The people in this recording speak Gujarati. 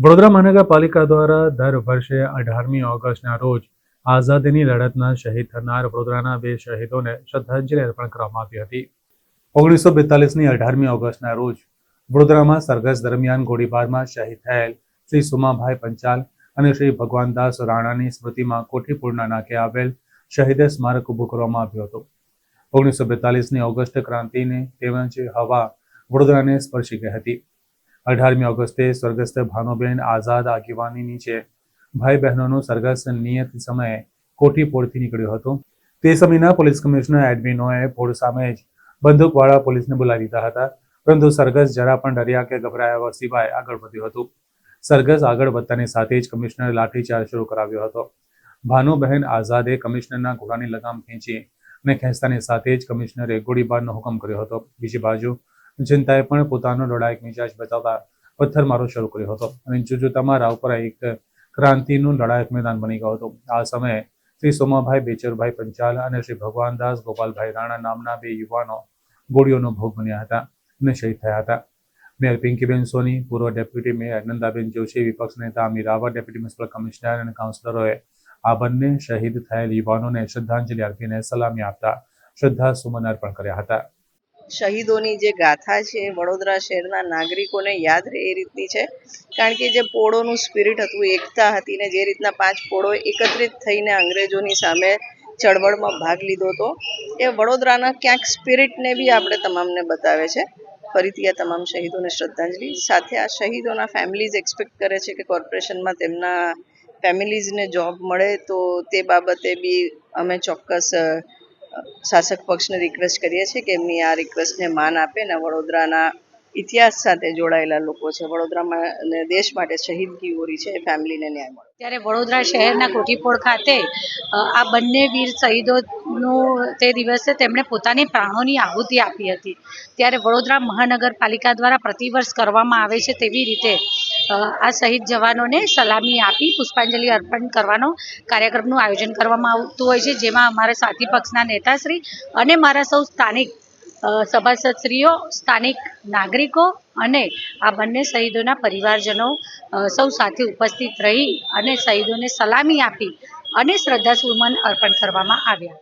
વડોદરા મહાનગરપાલિકા દ્વારા દર વર્ષે અઢારમી ઓગસ્ટના રોજ આઝાદીની લડતના શહીદ થનાર વડોદરાના બે શહીદોને શ્રદ્ધાંજલિ અર્પણ કરવામાં આવી હતી. ઓગણીસો બેતાલીસની અઢારમી ઓગસ્ટના રોજ વડોદરામાં સરઘસ દરમિયાન ગોળીબારમાં શહીદ થયેલ શ્રી સુમાભાઈ પંચાલ અને શ્રી ભગવાનદાસ રાણાની સ્મૃતિમાં કોઠીપુરના નાકે આવેલ શહીદ સ્મારક ઊભું કરવામાં આવ્યું હતું. ઓગણીસો બેતાલીસની ઓગસ્ટ ક્રાંતિને તેમજ હવા વડોદરાને સ્પર્શી ગઈ હતી. અઢારમી ઓગસ્ટે સ્વર્ગસ્થ ભાનુબેન આઝાદ આગેવાની નીચે ભાઈ બહેનોનો સરઘસ નિયત સમયે કોઠી નીકળ્યો હતો, તે સમયના પોલીસ કમિશનર એડમિનોએ પોળ સામે જ બંદૂકવાળા પોલીસને બોલાવી દીધા હતા, પરંતુ સરઘસ જરા પણ ડર્યા કે ગભરાયા સિવાય આગળ વધ્યું હતું. સરઘસ આગળ વધતાની સાથે જ કમિશનરે લાઠીચાર્જ શરૂ કરાવ્યો હતો. ભાનુબહેન આઝાદે કમિશનરના ઘોડાની લગામ ખેંચી અને ખેંચતાની સાથે જ કમિશનરે ગોળીબારનો હુકમ કર્યો હતો. બીજી બાજુ જનતાએ પણ પોતાનો લડાયક મિજાજ બતાવતા પથ્થરમારો શરૂ કર્યો હતો. અને જોતજોતામાં રાવપુરા એક ક્રાંતિનું લડાયક મેદાન બની ગયો હતો. આ સમયે શ્રી સોમાભાઈ બેચરભાઈ પંચાલ અને શ્રી ભગવાનદાસ ગોપાલભાઈ રાણા નામના બે યુવાનો ગોળીઓનો ભોગ બન્યા હતા અને શહીદ થયા હતા. મેયર પિંકીબેન સોની, પૂર્વ ડેપ્યુટી મેયર નંદાબેન જોશી, વિપક્ષ નેતા Amir Rawat deputy municipal commissioner અને કાઉન્સિલરોએ આ બંને શહીદ થયેલ યુવાનોને શ્રદ્ધાંજલિ અર્પીને સલામી આપતા શ્રદ્ધા સુમન અર્પણ કર્યા હતા. શહીદોની જે ગાથા છે વડોદરા શહેરના નાગરિકોને યાદ રહે એ રીતની છે. કારણ કે જે પોળોનું સ્પિરિટ હતું, એકતા હતી ને જે રીતના પાંચ પોળો એકત્રિત થઈને અંગ્રેજોની સામે ચળવળમાં ભાગ લીધો હતો, એ વડોદરાના ક્યાંક સ્પિરિટને બી આપણે તમામને બતાવે છે. ફરીથી આ તમામ શહીદોને શ્રદ્ધાંજલિ. સાથે આ શહીદોના ફેમિલીઝ એક્સપેક્ટ કરે છે કે કોર્પોરેશનમાં તેમના ફેમિલીઝને જોબ મળે તો તે બાબતે બી અમે ચોક્કસ શાસક પક્ષને રિક્વેસ્ટ કરીએ છીએ કે એમની આ રિક્વેસ્ટને માન આપે ને વડોદરાના ઇતિહાસ સાથે જોડાયેલા લોકો છે. વડોદરામાં દેશ માટે શહીદગી ઓરી છે ફેમિલીને ન્યાય મળે. ત્યારે વડોદરા શહેરના કોઠીપોળ ખાતે આ બંને વીર શહીદોનું તે દિવસે તેમણે પોતાની પ્રાણોની આહુતિ આપી હતી. ત્યારે વડોદરા મહાનગરપાલિકા દ્વારા પ્રતિવર્ષ કરવામાં આવે છે તેવી રીતે આ શહીદ જવાનોને સલામી આપી, પુષ્પાંજલિ અર્પણ કરવાનો કાર્યક્રમનું આયોજન કરવામાં આવતું હોય છે. જેમાં અમારા સાથી પક્ષના નેતાશ્રી અને મારા સૌ સ્થાનિક સભાસદશ્રીઓ, સ્થાનિક નાગરિકો અને આ બંને શહીદોના પરિવારજનો સૌ સાથે ઉપસ્થિત રહી અને શહીદોને સલામી આપી અને શ્રદ્ધાસુમન અર્પણ કરવામાં આવ્યા.